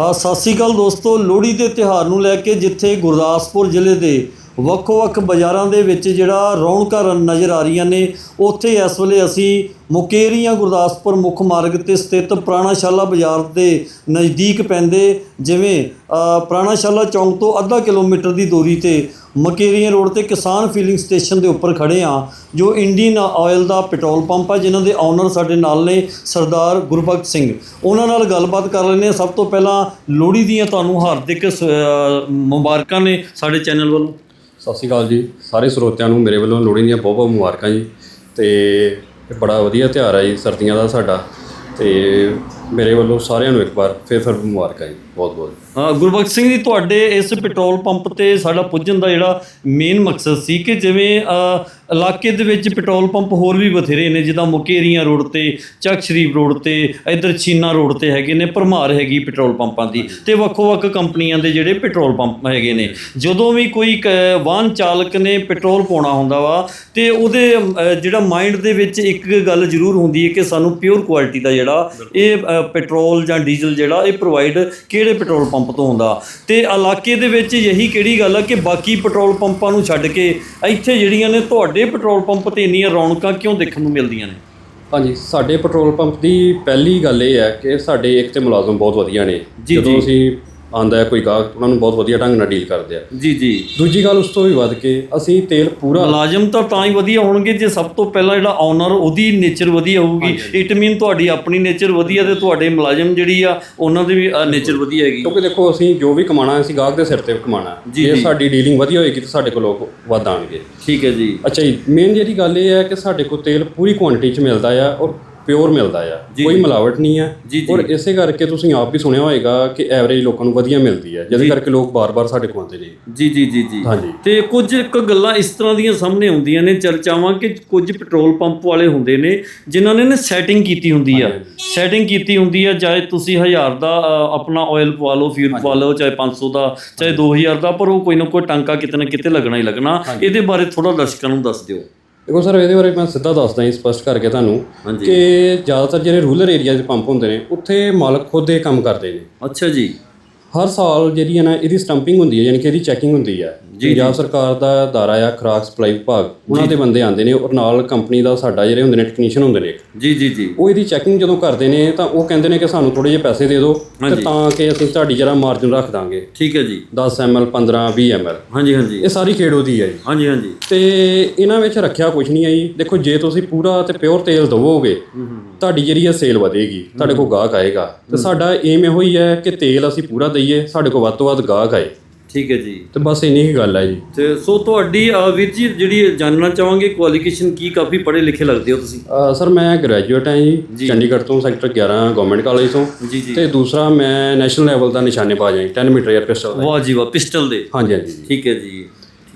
ਹਾਂ, ਸਤਿ ਸ੍ਰੀ ਅਕਾਲ ਦੋਸਤੋ। ਲੋਹੜੀ ਦੇ ਤਿਉਹਾਰ ਨੂੰ ਲੈ ਕੇ ਜਿੱਥੇ ਗੁਰਦਾਸਪੁਰ ਜ਼ਿਲ੍ਹੇ ਦੇ ਵੱਖ ਵੱਖ ਬਾਜ਼ਾਰਾਂ ਦੇ ਵਿੱਚ ਜਿਹੜਾ ਰੌਣਕਾਂ ਨਜ਼ਰ ਆ ਰਹੀਆਂ ਨੇ, ਉੱਥੇ ਇਸ ਵੇਲੇ ਅਸੀਂ ਮੁਕੇਰੀਆਂ ਗੁਰਦਾਸਪੁਰ ਮੁੱਖ ਮਾਰਗ ਤੇ ਸਥਿਤ ਪ੍ਰਾਣਾਸ਼ਾਲਾ ਬਾਜ਼ਾਰ ਦੇ ਨਜ਼ਦੀਕ ਪੈਂਦੇ, ਜਿਵੇਂ ਪ੍ਰਾਣਾਸ਼ਾਲਾ ਚੌਂਕ ਤੋਂ ਅੱਧਾ ਕਿਲੋਮੀਟਰ ਦੀ ਦੂਰੀ ਤੇ ਮਕੇਰੀਆਂ ਰੋਡ ਤੇ ਕਿਸਾਨ ਫੀਲਿੰਗ ਸਟੇਸ਼ਨ ਦੇ ਉੱਪਰ ਖੜੇ ਆ ਜੋ ਇੰਡੀਅਨ ਆਇਲ ਦਾ ਪੈਟਰੋਲ ਪੰਪ ਆ, ਜਿਨ੍ਹਾਂ ਦੇ ਓਨਰ ਸਾਡੇ ਨਾਲ ਨੇ ਸਰਦਾਰ ਗੁਰਬਖਸ਼ ਸਿੰਘ। ਉਹਨਾਂ ਨਾਲ ਗੱਲਬਾਤ ਕਰ ਲੈਂਦੇ ਹਾਂ। ਸਭ ਤੋਂ ਪਹਿਲਾਂ ਲੋਹੜੀ ਦੀਆਂ ਤੁਹਾਨੂੰ ਹਾਰਦਿਕ ਸ- ਮੁਬਾਰਕਾਂ ਨੇ ਸਾਡੇ ਚੈਨਲ ਵੱਲੋਂ। ਸਤਿ ਸ਼੍ਰੀ ਅਕਾਲ ਜੀ। ਸਾਰੇ ਸਰੋਤਿਆਂ ਨੂੰ ਮੇਰੇ ਵੱਲੋਂ ਲੋਹੜੀ ਦੀਆਂ ਬਹੁਤ ਬਹੁਤ ਮੁਬਾਰਕਾਂ ਜੀ। ਤੇ ਇਹ ਬੜਾ ਵਧੀਆ ਤਿਉਹਾਰ ਹੈ ਜੀ ਸਰਦੀਆਂ ਦਾ ਸਾਡਾ। ਤੇ ਮੇਰੇ ਵੱਲੋਂ ਸਾਰਿਆਂ ਨੂੰ ਇੱਕ ਵਾਰ ਫਿਰ ਫਿਰ ਮੁਬਾਰਕਾਂ ਜੀ, ਬਹੁਤ ਬਹੁਤ। ਹਾਂ ਗੁਰਬਖਸ਼ ਸਿੰਘ ਜੀ, ਤੁਹਾਡੇ ਇਸ ਪੈਟਰੋਲ ਪੰਪ ਤੇ ਸਾਡਾ ਪੁੱਜਣ ਦਾ ਜਿਹੜਾ ਮੇਨ ਮਕਸਦ ਸੀ ਕਿ ਜਿਵੇਂ ਇਲਾਕੇ ਦੇ ਵਿੱਚ ਪੈਟਰੋਲ ਪੰਪ ਹੋਰ ਵੀ ਬਥੇਰੇ ਨੇ, ਜਿੱਦਾਂ ਮੁਕੇਰੀਆਂ ਰੋਡ ਤੇ, ਚੱਕ ਸ਼ਰੀਫ ਰੋਡ ਤੇ, ਇਧਰ ਚੀਨਾ ਰੋਡ ਤੇ ਹੈਗੇ ਨੇ, ਭਰਮਾਰ ਹੈਗੀ ਪੈਟਰੋਲ ਪੰਪਾਂ ਦੀ ਤੇ ਵੱਖੋ-ਵੱਖ ਕੰਪਨੀਆਂ ਦੇ ਜਿਹੜੇ ਪੈਟਰੋਲ ਪੰਪ ਹੈਗੇ ਨੇ। ਜਦੋਂ ਵੀ ਕੋਈ ਕ- ਵਾਹਨ ਚਾਲਕ ਨੇ ਪੈਟਰੋਲ ਪਾਉਣਾ ਹੁੰਦਾ ਵਾ ਤੇ ਉਹਦੇ ਜਿਹੜਾ ਮਾਈਂਡ ਦੇ ਵਿੱਚ ਇੱਕ ਗੱਲ ਜ਼ਰੂਰ ਹੁੰਦੀ ਹੈ ਕਿ ਸਾਨੂੰ ਪਿਓਰ ਕੁਆਲਿਟੀ ਦਾ ਜਿਹੜਾ ਇਹ ਪੈਟਰੋਲ ਜਾਂ ਡੀਜ਼ਲ ਜਿਹੜਾ ਇਹ ਪ੍ਰੋਵਾਈਡ ਕਿਹੜੇ ਪੈਟਰੋਲ ਪੰਪ ਤੋਂ ਹੁੰਦਾ? ਤੇ ਇਲਾਕੇ ਦੇ ਵਿੱਚ ਯਹੀ ਕਿਹੜੀ ਗੱਲ ਆ ਕਿ ਬਾਕੀ ਪੈਟਰੋਲ ਪੰਪਾਂ ਨੂੰ ਛੱਡ ਕੇ ਇੱਥੇ ਜਿਹੜੀਆਂ ਨੇ ਤੁਹਾਡੇ ਪੈਟਰੋਲ ਪੰਪ ਤੇ ਇੰਨੀਆਂ ਰੌਣਕਾਂ ਕਿਉਂ ਦੇਖਣ ਨੂੰ ਮਿਲਦੀਆਂ ਨੇ? ਹਾਂਜੀ ਸਾਡੇ ਪੈਟਰੋਲ ਪੰਪ ਦੀ ਪਹਿਲੀ ਗੱਲ ਇਹ ਹੈ ਕਿ ਸਾਡੇ ਇੱਕ ਤੇ ਮੁਲਾਜ਼ਮ ਬਹੁਤ ਵਧੀਆ ਨੇ। ਜਦੋਂ। ਅਸੀਂ ਆਂਦਾ ਕੋਈ ਗਾਹਕ ਉਹਨਾਂ ਨੂੰ ਬਹੁਤ ਵਧੀਆ ਢੰਗ ਨਾਲ ਡੀਲ ਕਰਦੇ ਆ। ਜੀ ਜੀ। ਦੂਜੀ ਗੱਲ ਉਸ ਤੋਂ ਵੀ ਵੱਧ ਕੇ ਅਸੀਂ ਤੇਲ ਪੂਰਾ ਮੁਲਾਜ਼ਮ ਤਾਂ ਤਾਂ ਹੀ ਵਧੀਆ ਹੋਣਗੇ ਜੇ ਸਭ ਤੋਂ ਪਹਿਲਾਂ ਜਿਹੜਾ ਓਨਰ ਉਹਦੀ ਨੇਚਰ ਵਧੀਆ ਹੋਊਗੀ। ਇਟ ਮੀਨ ਤੁਹਾਡੀ ਆਪਣੀ ਨੇਚਰ ਵਧੀਆ ਤੇ ਤੁਹਾਡੇ ਮੁਲਾਜ਼ਮ ਜਿਹੜੀ ਆ ਉਹਨਾਂ ਦੀ ਵੀ ਨੇਚਰ ਵਧੀਆ ਹੈਗੀ। ਕਿਉਂਕਿ ਦੇਖੋ ਅਸੀਂ ਜੋ ਵੀ ਕਮਾਣਾ ਅਸੀਂ ਗਾਹਕ ਦੇ ਸਿਰ ਤੇ ਕਮਾਣਾ ਜੀ। ਸਾਡੀ ਡੀਲਿੰਗ ਵਧੀਆ ਹੋਏਗੀ ਤਾਂ ਸਾਡੇ ਕੋਲ ਲੋਕ ਵੱਧ ਆਣਗੇ ਠੀਕ ਹੈ ਜੀ। ਅੱਛਾ ਜੀ ਮੇਨ ਜਿਹੜੀ ਗੱਲ ਇਹ ਹੈ ਕਿ ਸਾਡੇ ਕੋਲ ਤੇਲ ਪੂਰੀ ਕੁਆਂਟੀਟੀ 'ਚ ਮਿਲਦਾ ਆ ਔਰ ਪਿਓਰ ਮਿਲਦਾ ਆ ਕੋਈ। ਮਿਲਾਵਟ ਨਹੀਂ ਜੀ। ਔਰ ਇਸੇ ਕਰਕੇ ਤੁਸੀਂ ਆਪ ਵੀ ਸੁਣਿਆ ਹੋਏਗਾ ਕਿ ਐਵਰੇਜ ਲੋਕਾਂ ਨੂੰ ਵਧੀਆ ਮਿਲਦੀ ਹੈ ਜਿਹਦੇ ਕਰਕੇ ਲੋਕ ਬਾਰ-ਬਾਰ ਸਾਡੇ ਕੋਲ ਆਉਂਦੇ ਨੇ। ਜੀ ਜੀ ਜੀ ਜੀ। ਹਾਂਜੀ। ਤੇ ਕੁਝ ਕੁ ਗੱਲਾਂ ਇਸ ਤਰ੍ਹਾਂ ਦੀਆਂ ਸਾਹਮਣੇ ਆਉਂਦੀਆਂ ਨੇ ਚਰਚਾਵਾਂ ਕਿ ਕੁਝ ਪੈਟਰੋਲ ਪੰਪ ਵਾਲੇ ਹੁੰਦੇ ਨੇ ਜਿਨ੍ਹਾਂ ਨੇ ਨਾ ਸੈਟਿੰਗ ਕੀਤੀ ਹੁੰਦੀ ਆ। ਸੈਟਿੰਗ ਕੀਤੀ ਹੁੰਦੀ ਆ ਚਾਹੇ ਤੁਸੀਂ 1000 ਦਾ ਆਪਣਾ ਆਇਲ ਪਵਾ ਲਓ ਫਿਊਲ ਪਵਾ ਲਓ ਚਾਹੇ 500 ਦਾ ਚਾਹੇ 2000 ਦਾ ਪਰ ਉਹ ਕੋਈ ਨਾ ਕੋਈ ਟਾਂਕਾ ਕਿਤੇ ਨਾ ਕਿਤੇ ਲੱਗਣਾ ਹੀ ਲੱਗਣਾ। ਇਹਦੇ ਬਾਰੇ ਥੋੜਾ ਦਰਸ਼ਕਾਂ ਨੂੰ ਦੱਸ ਦਿਓ। ਦੇਖੋ ਸਰ ਇਹਦੇ ਬਾਰੇ ਮੈਂ ਸਿੱਧਾ ਦੱਸਦਾ ਹਾਂ ਸਪਸ਼ਟ ਕਰਕੇ ਤੁਹਾਨੂੰ ਕਿ ਜ਼ਿਆਦਾਤਰ ਜਿਹੜੇ ਰੂਰਲ ਏਰੀਆ ਦੇ ਪੰਪ ਹੁੰਦੇ ਨੇ ਉੱਥੇ ਮਾਲਕ ਖੁਦ ਇਹ ਕੰਮ ਕਰਦੇ ਨੇ। ਅੱਛਾ ਜੀ। ਹਰ ਸਾਲ ਜਿਹੜੀ ਹੈ ਨਾ ਇਹਦੀ ਸਟੰਪਿੰਗ ਹੁੰਦੀ ਹੈ ਯਾਨੀ ਕਿ ਇਹਦੀ ਚੈਕਿੰਗ ਹੁੰਦੀ ਹੈ। ਪੰਜਾਬ ਸਰਕਾਰ ਦਾ ਦਾਰਾ ਆ ਖੁਰਾਕ ਸਪਲਾਈ ਵਿਭਾਗ ਉਹਨਾਂ ਦੇ ਬੰਦੇ ਆਉਂਦੇ ਨੇ ਔਰ ਨਾਲ ਕੰਪਨੀ ਦਾ ਸਾਡਾ ਜਿਹੜੇ ਹੁੰਦੇ ਨੇ ਟੈਕਨੀਸ਼ੀਅਨ ਹੁੰਦੇ ਨੇ ਜੀ ਜੀ ਜੀ। ਉਹ ਇਹਦੀ ਚੈਕਿੰਗ ਜਦੋਂ ਕਰਦੇ ਨੇ ਤਾਂ ਉਹ ਕਹਿੰਦੇ ਨੇ ਕਿ ਸਾਨੂੰ ਥੋੜੇ ਜਿਹੇ ਪੈਸੇ ਦੇ ਦਿਓ ਤੇ ਤਾਂ ਕਿ ਅਸੀਂ ਤੁਹਾਡੀ ਜਿਹੜਾ ਮਾਰਜਨ ਰੱਖ ਦਾਂਗੇ। ਠੀਕ ਹੈ ਜੀ। 10 ml 15 20 ml ਹਾਂਜੀ ਹਾਂਜੀ। ਇਹ ਸਾਰੀ ਖੇਡ ਉਹਦੀ ਹੈ ਜੀ। ਹਾਂਜੀ ਹਾਂਜੀ। ਤੇ ਇਹਨਾਂ ਵਿੱਚ ਰੱਖਿਆ ਕੁਝ ਨਹੀਂ ਹੈ ਜੀ। ਦੇਖੋ ਜੇ ਤੁਸੀਂ ਪੂਰਾ ਤੇ ਪਿਓਰ ਤੇਲ ਦਵੋਗੇ ਤੁਹਾਡੀ ਜਿਹੜੀ ਹੈ ਸੇਲ ਵਧੇਗੀ ਤੁਹਾਡੇ ਕੋਲ ਗਾਹਕ ਆਏਗਾ। ਤੇ ਸਾਡਾ ਏਮ ਇਹੋ ਹੀ ਹੈ ਕਿ ਤੇਲ ਅਸੀਂ ਪੂਰਾ ਦਈਏ ਸਾਡੇ ਕੋਲ ਵੱਧ ਤੋਂ ਵੱਧ ਗਾਹਕ ਆਏ। ਠੀਕ ਹੈ ਜੀ। ਤੇ ਬਸ ਇੰਨੀ ਹੀ ਗੱਲ ਹੈ ਜੀ। ਤੇ ਸੋ ਤੁਹਾਡੀ ਅ, ਵੀਰ ਜੀ ਜਿਹੜੀ ਜਾਣਨਾ ਚਾਹਾਂਗੇ ਕੁਆਲੀਫਿਕੇਸ਼ਨ ਕੀ ਕਾਫੀ ਪੜ੍ਹੇ ਲਿਖੇ ਲੱਗਦੇ ਹੋ ਤੁਸੀਂ? ਸਰ ਮੈਂ ਗ੍ਰੈਜੂਏਟ ਹਾਂ ਜੀ ਚੰਡੀਗੜ੍ਹ ਤੋਂ ਸੈਕਟਰ 11 ਗਵਰਨਮੈਂਟ ਕਾਲਜ ਤੋਂ। ਜੀ ਜੀ। ਤੇ ਦੂਸਰਾ ਮੈਂ ਨੈਸ਼ਨਲ ਲੈਵਲ ਦਾ ਨਿਸ਼ਾਨੇਬਾਜ਼ ਹਾਂ ਜੀ, 10 ਮੀਟਰ 에ਅਰ ਪਿਸਟਲ ਦਾ। ਵਾਹ ਜੀ ਵਾਹ ਪਿਸਟਲ ਦੇ। ਹਾਂਜੀ ਹਾਂਜੀ। ਜੀ ਠੀਕ ਹੈ ਜੀ।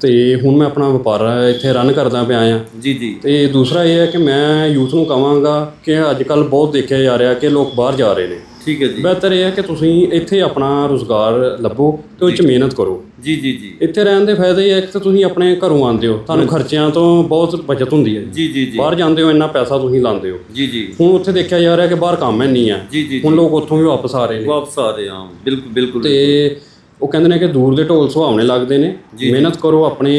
ਤੇ ਹੁਣ ਮੈਂ ਆਪਣਾ ਵਪਾਰ ਇੱਥੇ ਰਨ ਕਰਦਾ ਪਿਆ ਆ ਜੀ ਜੀ। ਤੇ ਦੂਸਰਾ ਇਹ ਹੈ ਕਿ ਮੈਂ ਯੂਥ ਨੂੰ ਕਹਾਂਗਾ ਕਿ ਅੱਜ ਕੱਲ ਬਹੁਤ ਦੇਖਿਆ ਜਾ ਰਿਹਾ ਕਿ ਲੋਕ ਬਾਹਰ ਜਾ ਰਹੇ ਨੇ। ਠੀਕ ਹੈ ਜੀ। ਬਿਹਤਰ ਇਹ ਹੈ ਕਿ ਤੁਸੀਂ ਇੱਥੇ ਆਪਣਾ ਰੋਜ਼ਗਾਰ ਲੱਭੋ ਤੇ ਉਹ 'ਚ ਮਿਹਨਤ ਕਰੋ। ਜੀ ਜੀ ਜੀ। ਇੱਥੇ ਰਹਿਣ ਦੇ ਫਾਇਦੇ ਇਹ ਹੈ ਕਿ ਤੁਸੀਂ ਆਪਣੇ ਘਰੋਂ ਆਉਂਦੇ ਹੋ। ਤੁਹਾਨੂੰ ਖਰਚਿਆਂ ਤੋਂ ਬਹੁਤ ਬਚਤ ਹੁੰਦੀ ਹੈ। ਜੀ ਜੀ ਜੀ। ਬਾਹਰ ਜਾਂਦੇ ਹੋ ਇੰਨਾ ਪੈਸਾ ਤੁਸੀਂ ਲਾਉਂਦੇ ਹੋ। ਜੀ ਜੀ। ਹੁਣ ਉੱਥੇ ਦੇਖਿਆ ਜਾ ਰਿਹਾ ਕਿ ਬਾਹਰ ਕੰਮ ਹੈ ਨਹੀਂ ਆ ਜੀ ਜੀ ਹੁਣ ਲੋਕ ਉੱਥੋਂ ਵੀ ਵਾਪਸ ਆ ਰਹੇ ਨੇ। ਵਾਪਸ ਆ ਰਹੇ ਹਾਂ। ਬਿਲਕੁਲ ਬਿਲਕੁਲ ਤੇ ਉਹ ਕਹਿੰਦੇ ਨੇ ਕਿ ਦੂਰ ਦੇ ਢੋਲ ਸੁਹਾਵਣੇ ਲੱਗਦੇ ਨੇ। ਮਿਹਨਤ ਕਰੋ ਆਪਣੇ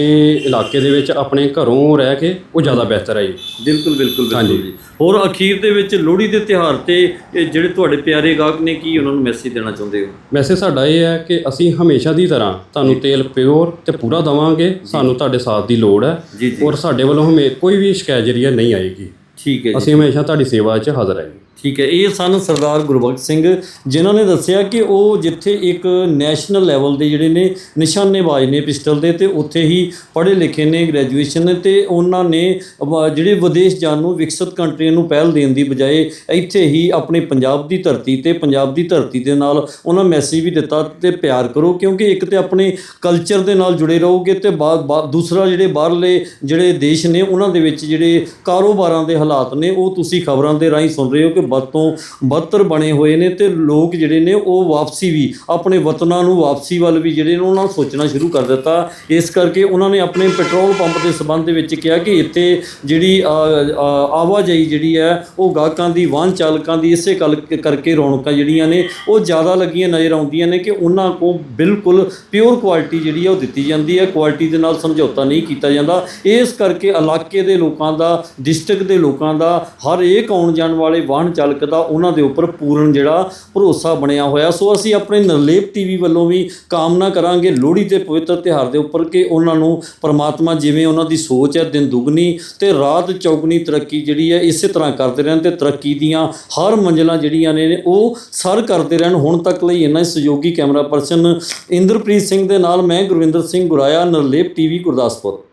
ਇਲਾਕੇ ਦੇ ਵਿੱਚ ਆਪਣੇ ਘਰੋਂ ਰਹਿ ਕੇ ਉਹ ਜ਼ਿਆਦਾ ਬਿਹਤਰ ਹੈ ਜੀ। ਬਿਲਕੁਲ ਬਿਲਕੁਲ ਬਿਲਕੁਲ ਜੀ। ਹੋਰ ਅਖੀਰ ਦੇ ਵਿੱਚ ਲੋਹੜੀ ਦੇ ਤਿਉਹਾਰ ਤੇ ਇਹ ਜਿਹੜੇ ਤੁਹਾਡੇ ਪਿਆਰੇ ਗਾਹਕ ਨੇ ਕੀ ਉਹਨਾਂ ਨੂੰ ਮੈਸੇਜ ਦੇਣਾ ਚਾਹੁੰਦੇ ਹੋ? ਵੈਸੇ ਸਾਡਾ ਇਹ ਹੈ ਕਿ ਅਸੀਂ ਹਮੇਸ਼ਾ ਦੀ ਤਰ੍ਹਾਂ ਤੁਹਾਨੂੰ ਤੇਲ ਪਿਓਰ ਤੇ ਪੂਰਾ ਦਵਾਂਗੇ। ਸਾਨੂੰ ਤੁਹਾਡੇ ਸਾਥ ਦੀ ਲੋੜ ਹੈ ਔਰ ਸਾਡੇ ਵੱਲੋਂ ਹਮੇ ਕੋਈ ਵੀ ਸ਼ਿਕਾਇਤ ਜਿਹੜੀ ਹੈ ਨਹੀਂ ਆਏਗੀ। ਠੀਕ ਹੈ ਜੀ। ਅਸੀਂ ਹਮੇਸ਼ਾ ਤੁਹਾਡੀ ਸੇਵਾ 'ਚ ਹਾਜ਼ਰ ਹਾਂ ਠੀਕ ਹੈ, ਇਹ ਸਨ ਸਰਦਾਰ ਗੁਰਬਖਸ਼ ਸਿੰਘ, ਜਿਨ੍ਹਾਂ ਨੇ ਦੱਸਿਆ ਕਿ ਉਹ ਜਿੱਥੇ ਇੱਕ ਨੈਸ਼ਨਲ ਲੈਵਲ ਦੇ ਜਿਹੜੇ ਨੇ ਨਿਸ਼ਾਨੇਬਾਜ਼ ਨੇ ਪਿਸਟਲ ਦੇ ਤੇ ਉੱਥੇ ਹੀ ਪੜ੍ਹੇ ਲਿਖੇ ਨੇ ਗ੍ਰੈਜੂਏਸ਼ਨ ਨੇ ਤੇ ਉਹਨਾਂ ਨੇ ਵ- ਜਿਹੜੇ ਵਿਦੇਸ਼ ਜਾਣ ਨੂੰ ਵਿਕਸਿਤ ਕੰਟਰੀਆਂ ਨੂੰ ਪਹਿਲ ਦੇਣ ਦੀ ਬਜਾਏ ਇੱਥੇ ਹੀ ਆਪਣੇ ਪੰਜਾਬ ਦੀ ਧਰਤੀ ਤੇ ਪੰਜਾਬ ਦੀ ਧਰਤੀ ਦੇ ਨਾਲ ਉਹਨਾਂ ਮੈਸੇਜ ਵੀ ਦਿੱਤਾ ਤੇ ਪਿਆਰ ਕਰੋ, ਕਿਉਂਕਿ ਇੱਕ ਤੇ ਆਪਣੇ ਕਲਚਰ ਦੇ ਨਾਲ ਜੁੜੇ ਰਹੋਗੇ ਤੇ ਬਾ- ਦੂਸਰਾ ਜਿਹੜੇ ਬਾਹਰਲੇ ਜਿਹੜੇ ਦੇਸ਼ ਨੇ ਉਹਨਾਂ ਦੇ ਵਿੱਚ ਜਿਹੜੇ ਕਾਰੋਬਾਰਾਂ ਦੇ ਹਾਲਾਤ ਨੇ, ਉਹ ਤੁਸੀਂ ਖਬਰਾਂ ਦੇ ਰਾਹੀਂ ਸੁਣ ਰਹੇ ਹੋ ਕਿ ਵੱਧ ਤੋਂ ਬਦਤਰ ਬਣੇ ਹੋਏ ਨੇ ਤੇ ਲੋਕ ਜਿਹੜੇ ਨੇ ਉਹ ਵਾਪਸੀ ਵੀ ਆਪਣੇ ਵਤਨਾਂ ਨੂੰ ਵਾਪਸੀ ਵੱਲ ਵੀ ਜਿਹੜੇ ਨੇ ਉਹਨਾਂ ਨੂੰ ਸੋਚਣਾ ਸ਼ੁਰੂ ਕਰ ਦਿੱਤਾ। ਇਸ ਕਰਕੇ ਉਹਨਾਂ ਨੇ ਆਪਣੇ ਪੈਟਰੋਲ ਪੰਪ ਦੇ ਸਬੰਧ ਦੇ ਵਿੱਚ ਕਿਹਾ ਕਿ ਇੱਥੇ ਜਿਹੜੀ ਆਵਾਜਾਈ ਜਿਹੜੀ ਹੈ, ਉਹ ਗਾਹਕਾਂ ਦੀ, ਵਾਹਨ ਚਾਲਕਾਂ ਦੀ ਇਸੇ ਗੱਲ ਕਰਕੇ ਰੌਣਕਾਂ ਜਿਹੜੀਆਂ ਨੇ, ਉਹ ਜ਼ਿਆਦਾ ਲੱਗੀਆਂ ਨਜ਼ਰ ਆਉਂਦੀਆਂ ਨੇ ਕਿ ਉਹਨਾਂ ਕੋਲ ਬਿਲਕੁਲ ਪਿਓਰ ਕੁਆਲਿਟੀ ਜਿਹੜੀ ਹੈ ਉਹ ਦਿੱਤੀ ਜਾਂਦੀ ਹੈ। ਕੁਆਲਿਟੀ ਦੇ ਨਾਲ ਸਮਝੌਤਾ ਨਹੀਂ ਕੀਤਾ ਜਾਂਦਾ। ਇਸ ਕਰਕੇ ਇਲਾਕੇ ਦੇ ਲੋਕਾਂ ਦਾ ਡਿਸਟ੍ਰਿਕਟ ਦੇ ਲੋਕਾਂ ਦਾ, ਹਰ ਇੱਕ ਆਉਣ ਜਾਣ ਵਾਲੇ ਵਾਹਨ ਚਾਲਕ ਦਾ ਉਹਨਾਂ ਦੇ ਉੱਪਰ ਪੂਰਨ ਜਿਹੜਾ ਭਰੋਸਾ ਬਣਿਆ ਹੋਇਆ। ਸੋ ਅਸੀਂ ਆਪਣੇ ਨਰਲੇਪ ਟੀਵੀ ਵੱਲੋਂ ਵੀ ਕਾਮਨਾ ਕਰਾਂਗੇ ਲੋਹੜੀ ਦੇ ਪਵਿੱਤਰ ਤਿਉਹਾਰ ਦੇ ਉੱਪਰ ਕਿ ਉਹਨਾਂ ਨੂੰ ਪਰਮਾਤਮਾ ਜਿਵੇਂ ਉਹਨਾਂ ਦੀ ਸੋਚ ਹੈ, ਦਿਨ ਦੁਗਣੀ ਤੇ ਰਾਤ ਚੌਗਣੀ ਤਰੱਕੀ ਜਿਹੜੀ ਹੈ, ਇਸੇ ਤਰ੍ਹਾਂ ਕਰਦੇ ਰਹਿਣ ਤੇ ਤਰੱਕੀ ਦੀਆਂ ਹਰ ਮੰਜ਼ਲਾਂ ਜਿਹੜੀਆਂ ਨੇ ਉਹ ਸਰ ਕਰਦੇ ਰਹਿਣ। ਹੁਣ ਤੱਕ ਲਈ ਇਹਨਾਂ ਸਹਿਯੋਗੀ ਕੈਮਰਾ ਪਰਸਨ ਇੰਦਰਪ੍ਰੀਤ ਸਿੰਘ ਦੇ ਨਾਲ ਮੈਂ ਗੁਰਵਿੰਦਰ ਸਿੰਘ ਗੁਰਾਇਆ, ਨਰਲੇਪ ਟੀਵੀ, ਗੁਰਦਾਸਪੁਰ।